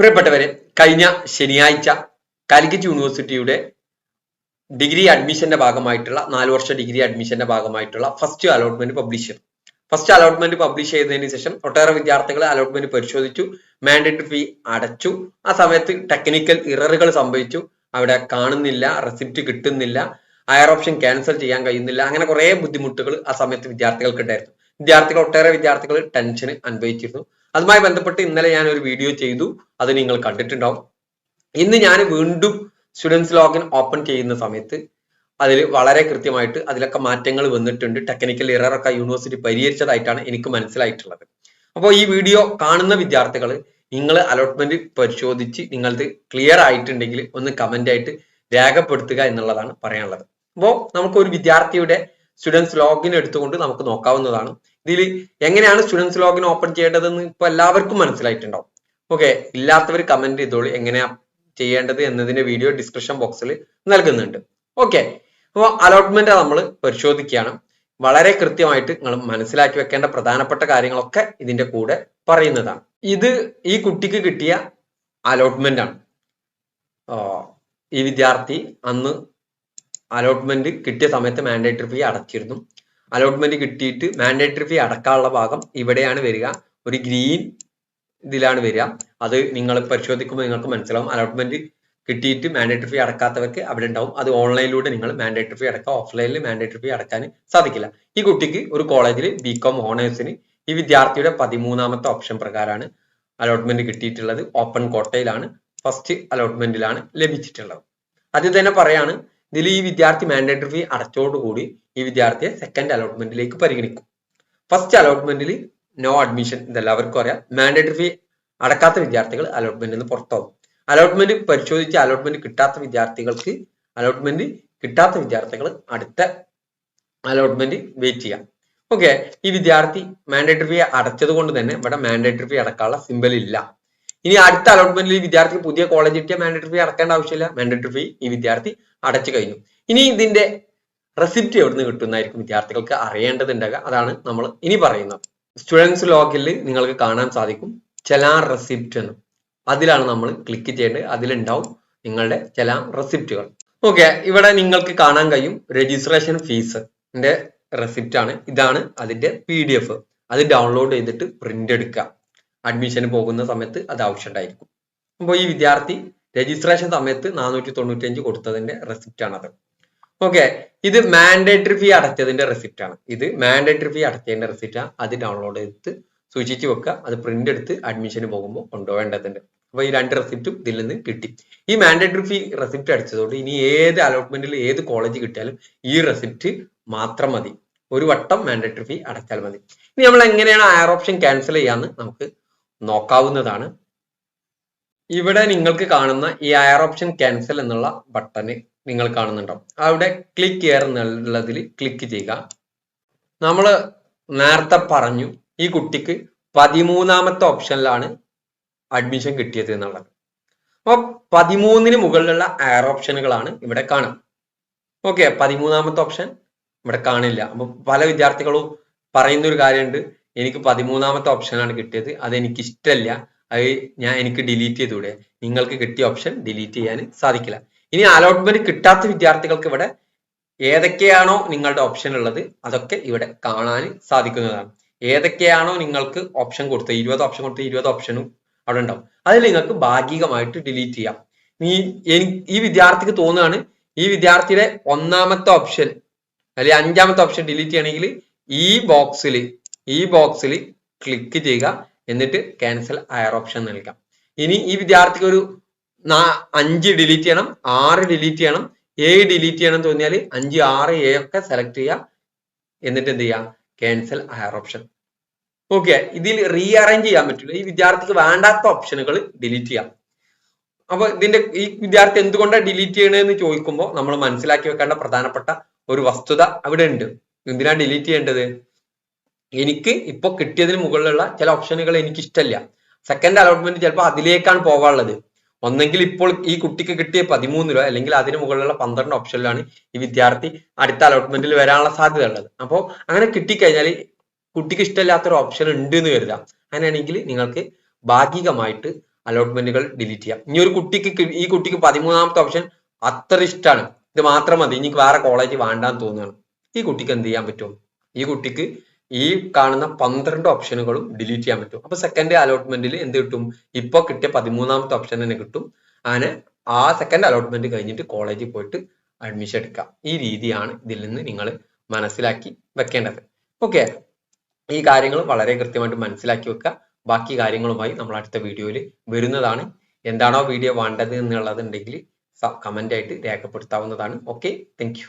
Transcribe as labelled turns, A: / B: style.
A: പ്രിയപ്പെട്ടവരെ കഴിഞ്ഞ ശനിയാഴ്ച കാലിക്കറ്റ് യൂണിവേഴ്സിറ്റിയുടെ ഡിഗ്രി അഡ്മിഷന്റെ ഭാഗമായിട്ടുള്ള നാല് വർഷ ഡിഗ്രി അഡ്മിഷന്റെ ഭാഗമായിട്ടുള്ള ഫസ്റ്റ് അലോട്ട്മെന്റ് പബ്ലിഷ് ചെയ്തു. ഫസ്റ്റ് അലോട്ട്മെന്റ് പബ്ലിഷ് ചെയ്തതിന് ശേഷം ഒട്ടേറെ വിദ്യാർത്ഥികൾ അലോട്ട്മെന്റ് പരിശോധിച്ചു മാൻഡേറ്ററി ഫീ അടച്ചു. ആ സമയത്ത് ടെക്നിക്കൽ ഇററുകൾ സംഭവിച്ചു. അവിടെ കാണുന്നില്ല റെസിപ്റ്റ് കിട്ടുന്നില്ല ഹയർ ഓപ്ഷൻ ക്യാൻസൽ ചെയ്യാൻ കഴിയുന്നില്ല അങ്ങനെ കുറെ ബുദ്ധിമുട്ടുകൾ ആ സമയത്ത് വിദ്യാർത്ഥികൾക്ക് ഉണ്ടായിരുന്നു. വിദ്യാർത്ഥികൾ ഒട്ടേറെ വിദ്യാർത്ഥികൾ ടെൻഷൻ അനുഭവിച്ചിരുന്നു. അതുമായി ബന്ധപ്പെട്ട് ഇന്നലെ ഞാൻ ഒരു വീഡിയോ ചെയ്തു. അത് നിങ്ങൾ കണ്ടിട്ടുണ്ടാവും. ഇന്ന് ഞാൻ വീണ്ടും സ്റ്റുഡൻസ് ലോഗിൻ ഓപ്പൺ ചെയ്യുന്ന സമയത്ത് അതിൽ വളരെ കൃത്യമായിട്ട് അതിലൊക്കെ മാറ്റങ്ങൾ വന്നിട്ടുണ്ട്. ടെക്നിക്കൽ എറർ ഒക്കെ യൂണിവേഴ്സിറ്റി പരിഹരിച്ചതായിട്ടാണ് എനിക്ക് മനസ്സിലായിട്ടുള്ളത്. അപ്പോൾ ഈ വീഡിയോ കാണുന്ന വിദ്യാർത്ഥികൾ നിങ്ങൾ അലോട്ട്മെന്റ് പരിശോധിച്ച് നിങ്ങളത് ക്ലിയർ ആയിട്ടുണ്ടെങ്കിൽ ഒന്ന് കമന്റ് ആയിട്ട് രേഖപ്പെടുത്തുക എന്നുള്ളതാണ് പറയാനുള്ളത്. അപ്പോൾ നമുക്ക് ഒരു വിദ്യാർത്ഥിയുടെ സ്റ്റുഡൻസ് ലോഗിൻ എടുത്തുകൊണ്ട് നമുക്ക് നോക്കാവുന്നതാണ്. ഇതിൽ എങ്ങനെയാണ് സ്റ്റുഡൻസ് ലോഗിൻ ഓപ്പൺ ചെയ്യേണ്ടതെന്ന് ഇപ്പൊ എല്ലാവർക്കും മനസ്സിലായിട്ടുണ്ടാവും. ഓക്കെ ഇല്ലാത്തവർ കമന്റ് ചെയ്തോളൂ എങ്ങനെയാ ചെയ്യേണ്ടത് എന്നതിന്റെ വീഡിയോ ഡിസ്ക്രിപ്ഷൻ ബോക്സിൽ നൽകുന്നുണ്ട്. ഓക്കെ അപ്പോൾ അലോട്ട്മെന്റ് നമ്മൾ പരിശോധിക്കുകയാണ്. വളരെ കൃത്യമായിട്ട് നിങ്ങൾ മനസ്സിലാക്കി വെക്കേണ്ട പ്രധാനപ്പെട്ട കാര്യങ്ങളൊക്കെ ഇതിന്റെ കൂടെ പറയുന്നതാണ്. ഇത് ഈ കുട്ടിക്ക് കിട്ടിയ അലോട്ട്മെന്റ് ആണ്. ഈ വിദ്യാർത്ഥി അന്ന് അലോട്ട്മെന്റ് കിട്ടിയ സമയത്ത് മാൻഡേറ്ററി ഫീ അടച്ചിരുന്നു. അലോട്ട്മെന്റ് കിട്ടിയിട്ട് മാൻഡേറ്ററി ഫീ അടക്കാനുള്ള ഭാഗം ഇവിടെയാണ് വരിക. ഒരു ഗ്രീൻ ഇതിലാണ് വരിക. അത് നിങ്ങൾ പരിശോധിക്കുമ്പോൾ നിങ്ങൾക്ക് മനസ്സിലാവും. അലോട്ട്മെന്റ് കിട്ടിയിട്ട് മാൻഡേറ്ററി ഫീ അടക്കാത്തവർക്ക് അവിടെ ഉണ്ടാവും. അത് ഓൺലൈനിലൂടെ നിങ്ങൾ മാൻഡേറ്ററി ഫീ അടക്കാം ഓഫ്ലൈനിൽ മാൻഡേറ്ററി ഫീ അടക്കാൻ സാധിക്കില്ല. ഈ കുട്ടിക്ക് ഒരു കോളേജിൽ ബി കോം ഓണേഴ്സിന് ഈ വിദ്യാർത്ഥിയുടെ പതിമൂന്നാമത്തെ ഓപ്ഷൻ പ്രകാരമാണ് അലോട്ട്മെന്റ് കിട്ടിയിട്ടുള്ളത്. ഓപ്പൺ കോട്ടയിലാണ്. ഫസ്റ്റ് അലോട്ട്മെന്റിലാണ് ലഭിച്ചിട്ടുള്ളത്. അത് തന്നെ പറയാണ് ഇതിൽ ഈ വിദ്യാർത്ഥി മാൻഡേറ്ററി ഫീ അടച്ചോടുകൂടി ഈ വിദ്യാർത്ഥിയെ സെക്കൻഡ് അലോട്ട്മെന്റിലേക്ക് പരിഗണിക്കും. ഫസ്റ്റ് അലോട്ട്മെന്റിൽ നോ അഡ്മിഷൻ ഇതെല്ലാവർക്കും അറിയാം. മാൻഡേറ്ററി ഫീ അടക്കാത്ത വിദ്യാർത്ഥികൾ അലോട്ട്മെന്റിൽ നിന്ന് പുറത്താവും. അലോട്ട്മെന്റ് പരിശോധിച്ച് അലോട്ട്മെന്റ് കിട്ടാത്ത വിദ്യാർത്ഥികൾക്ക് അലോട്ട്മെന്റ് കിട്ടാത്ത വിദ്യാർത്ഥികൾ അടുത്ത അലോട്ട്മെന്റ് വെയിറ്റ് ചെയ്യാം. ഓക്കെ ഈ വിദ്യാർത്ഥി മാൻഡേറ്ററി ഫീ അടച്ചത് കൊണ്ട് തന്നെ ഇവിടെ മാൻഡേറ്ററി ഫീ അടക്കാനുള്ള സിമ്പൽ ഇല്ല. ഇനി അടുത്ത അലോട്ട്മെന്റിൽ ഈ വിദ്യാർത്ഥിക്ക് പുതിയ കോളേജ് കിട്ടിയ മാൻഡേറ്ററി ഫീ അടക്കേണ്ട ആവശ്യമില്ല. മാൻഡേറ്ററി ഫീ ഈ വിദ്യാർത്ഥി അടച്ചു കഴിഞ്ഞു. ഇനി ഇതിന്റെ റെസിപ്റ്റ് എവിടുന്ന് കിട്ടുന്നതായിരിക്കും വിദ്യാർത്ഥികൾക്ക് അറിയേണ്ടതുണ്ടാകുക അതാണ് നമ്മൾ ഇനി പറയുന്നത്. സ്റ്റുഡൻസ് ലോഗിൽ നിങ്ങൾക്ക് കാണാൻ സാധിക്കും ചലാൻ റെസിപ്റ്റ് എന്ന് അതിലാണ് നമ്മൾ ക്ലിക്ക് ചെയ്യേണ്ടത്. അതിലുണ്ടാവും നിങ്ങളുടെ ചില റെസിപ്റ്റുകൾ ഓക്കെ ഇവിടെ നിങ്ങൾക്ക് കാണാൻ കഴിയും രജിസ്ട്രേഷൻ ഫീസ് റെസിപ്റ്റ് ആണ്. ഇതാണ് അതിന്റെ പി ഡി എഫ് അത് ഡൗൺലോഡ് ചെയ്തിട്ട് പ്രിന്റ് എടുക്കുക. അഡ്മിഷന് പോകുന്ന സമയത്ത് അത് ആവശ്യമുണ്ടായിരിക്കും. അപ്പോൾ ഈ വിദ്യാർത്ഥി രജിസ്ട്രേഷൻ സമയത്ത് നാനൂറ്റി തൊണ്ണൂറ്റി കൊടുത്തതിന്റെ റെസിപ്റ്റ് ആണത്. ഓക്കെ ഇത് മാൻഡേറ്ററി ഫീ അടച്ചതിന്റെ റെസിപ്റ്റ് ആണ്. ഇത് മാൻഡേറ്ററി ഫീ അടച്ചതിന്റെ റെസിപ്റ്റ് ആണ് അത് ഡൗൺലോഡ് ചെയ്ത് സൂക്ഷിച്ചു വെക്കുക. അത് പ്രിന്റ് എടുത്ത് അഡ്മിഷന് പോകുമ്പോൾ കൊണ്ടുപോകേണ്ടതുണ്ട്. അപ്പൊ ഈ രണ്ട് റെസിപ്റ്റും ഇതിൽ നിന്ന് കിട്ടി. ഈ മാൻഡേറ്ററി ഫീ റെസിപ്റ്റ് അടിച്ചതോട് ഇനി ഏത് അലോട്ട്മെന്റിൽ ഏത് കോളേജ് കിട്ടിയാലും ഈ റെസിപ്റ്റ് മാത്രം മതി. ഒരു വട്ടം മാൻഡേറ്ററി ഫീ അടച്ചാൽ മതി. ഇനി നമ്മൾ എങ്ങനെയാണ് ഹയർ ഓപ്ഷൻ ക്യാൻസൽ ചെയ്യാന്ന് നമുക്ക് നോക്കാവുന്നതാണ്. ഇവിടെ നിങ്ങൾക്ക് കാണുന്ന ഈ അയർ ഓപ്ഷൻ ക്യാൻസൽ എന്നുള്ള ബട്ടണ് നിങ്ങൾ കാണുന്നുണ്ടാവും. അവിടെ ക്ലിക്ക് എയർ എന്നുള്ളതിൽ ക്ലിക്ക് ചെയ്യുക. നമ്മൾ നേരത്തെ പറഞ്ഞു ഈ കുട്ടിക്ക് പതിമൂന്നാമത്തെ ഓപ്ഷനിലാണ് അഡ്മിഷൻ കിട്ടിയത് എന്നുള്ളത്. അപ്പൊ പതിമൂന്നിന് മുകളിലുള്ള എയർ ഓപ്ഷനുകളാണ് ഇവിടെ കാണുക. ഓക്കെ പതിമൂന്നാമത്തെ ഓപ്ഷൻ ഇവിടെ കാണില്ല. അപ്പൊ പല വിദ്യാർത്ഥികളും പറയുന്ന ഒരു കാര്യമുണ്ട്. എനിക്ക് പതിമൂന്നാമത്തെ ഓപ്ഷനാണ് കിട്ടിയത്. അത് എനിക്ക് ഇഷ്ടമല്ല അത് ഞാൻ എനിക്ക് ഡിലീറ്റ് ചെയ്തൂടെ നിങ്ങൾക്ക് കിട്ടിയ ഓപ്ഷൻ ഡിലീറ്റ് ചെയ്യാൻ സാധിക്കില്ല. ഇനി അലോട്ട്മെന്റ് കിട്ടാത്ത വിദ്യാർത്ഥികൾക്ക് ഇവിടെ ഏതൊക്കെയാണോ നിങ്ങളുടെ ഓപ്ഷൻ ഉള്ളത് അതൊക്കെ ഇവിടെ കാണാൻ സാധിക്കുന്നതാണ്. ഏതൊക്കെയാണോ നിങ്ങൾക്ക് ഓപ്ഷൻ കൊടുത്തത്? ഇരുപത് ഓപ്ഷൻ കൊടുത്ത ഇരുപത് ഓപ്ഷനും അവിടെ ഉണ്ടാവും. അതിൽ നിങ്ങൾക്ക് ഭാഗികമായിട്ട് ഡിലീറ്റ് ചെയ്യാം. ഈ ഈ വിദ്യാർത്ഥിക്ക് തോന്നുകയാണ് ഈ വിദ്യാർത്ഥിയുടെ ഒന്നാമത്തെ ഓപ്ഷൻ അല്ലെങ്കിൽ അഞ്ചാമത്തെ ഓപ്ഷൻ ഡിലീറ്റ് ചെയ്യണമെങ്കിൽ ഈ ബോക്സിൽ ഈ ബോക്സിൽ ക്ലിക്ക് ചെയ്യുക. എന്നിട്ട് ക്യാൻസൽ ഹയർ ഓപ്ഷൻ നൽകാം. ഇനി ഈ വിദ്യാർത്ഥിക്ക് ഒരു അഞ്ച് ഡിലീറ്റ് ചെയ്യണം ആറ് ഡിലീറ്റ് ചെയ്യണം. ഏഴ് ഡിലീറ്റ് ചെയ്യണം തോന്നിയാൽ അഞ്ച് ആറ് ഏ ഒക്കെ സെലക്ട് ചെയ്യുക. എന്നിട്ട് എന്ത് ചെയ്യുക? ക്യാൻസൽ ഹയർ ഓപ്ഷൻ ഓക്കെ ഇതിൽ റീഅറേഞ്ച് ചെയ്യാൻ പറ്റില്ല. ഈ വിദ്യാർത്ഥിക്ക് വേണ്ടാത്ത ഓപ്ഷനുകൾ ഡിലീറ്റ് ചെയ്യാം. അപ്പൊ ഇതിന്റെ ഈ വിദ്യാർത്ഥി എന്തുകൊണ്ടാണ് ഡിലീറ്റ് ചെയ്യണതെന്ന് ചോദിക്കുമ്പോൾ നമ്മൾ മനസ്സിലാക്കി വെക്കേണ്ട പ്രധാനപ്പെട്ട ഒരു വസ്തുത അവിടെ ഉണ്ട് എന്തിനാണ് ഡിലീറ്റ് ചെയ്യേണ്ടത്? എനിക്ക് ഇപ്പൊ കിട്ടിയതിന് മുകളിലുള്ള ചില ഓപ്ഷനുകൾ എനിക്ക് ഇഷ്ടമല്ല സെക്കൻഡ് അലോട്ട്മെന്റ് ചിലപ്പോൾ അതിലേക്കാണ് പോകാനുള്ളത്. ഒന്നെങ്കിൽ ഇപ്പോൾ ഈ കുട്ടിക്ക് കിട്ടിയ പതിമൂന്നിലോ അല്ലെങ്കിൽ അതിന് മുകളിലുള്ള പന്ത്രണ്ട് ഓപ്ഷനിലാണ് ഈ വിദ്യാർത്ഥി അടുത്ത അലോട്ട്മെന്റിൽ വരാനുള്ള സാധ്യത ഉള്ളത്. അപ്പോൾ അങ്ങനെ കിട്ടിക്കഴിഞ്ഞാൽ കുട്ടിക്ക് ഇഷ്ടമില്ലാത്തൊരു ഓപ്ഷൻ ഉണ്ട് എന്ന് കരുതാം അങ്ങനെയാണെങ്കിൽ നിങ്ങൾക്ക് ഭാഗികമായിട്ട് അലോട്ട്മെന്റുകൾ ഡിലീറ്റ് ചെയ്യാം. ഇനി ഒരു കുട്ടിക്ക് ഈ കുട്ടിക്ക് പതിമൂന്നാമത്തെ ഓപ്ഷൻ അത്ര ഇഷ്ടമാണ് ഇത് മാത്രം മതി. ഇനി വേറെ കോളേജ് വേണ്ടാന്ന് തോന്നുകയാണ്. ഈ കുട്ടിക്ക് എന്ത് ചെയ്യാൻ പറ്റും? ഈ കുട്ടിക്ക് ഈ കാണുന്ന പന്ത്രണ്ട് ഓപ്ഷനുകളും ഡിലീറ്റ് ചെയ്യാൻ പറ്റും. അപ്പൊ സെക്കൻഡ് അലോട്ട്മെന്റിൽ എന്ത് കിട്ടും? ഇപ്പൊ കിട്ടിയ പതിമൂന്നാമത്തെ ഓപ്ഷൻ തന്നെ കിട്ടും. അങ്ങനെ ആ സെക്കൻഡ് അലോട്ട്മെന്റ് കഴിഞ്ഞിട്ട് കോളേജിൽ പോയിട്ട് അഡ്മിഷൻ എടുക്കാം ഈ രീതിയാണ് ഇതിൽ നിന്ന് നിങ്ങൾ മനസ്സിലാക്കി വെക്കേണ്ടത്. ഓക്കെ ഈ കാര്യങ്ങൾ വളരെ കൃത്യമായിട്ട് മനസ്സിലാക്കി വെക്കുക. ബാക്കി കാര്യങ്ങളുമായി നമ്മൾ അടുത്ത വീഡിയോയിൽ വരുന്നതാണ്. എന്താണോ വീഡിയോ വേണ്ടത് എന്നുള്ളത് ഉണ്ടെങ്കിൽ കമന്റ് ആയിട്ട് രേഖപ്പെടുത്താവുന്നതാണ്. Okay thank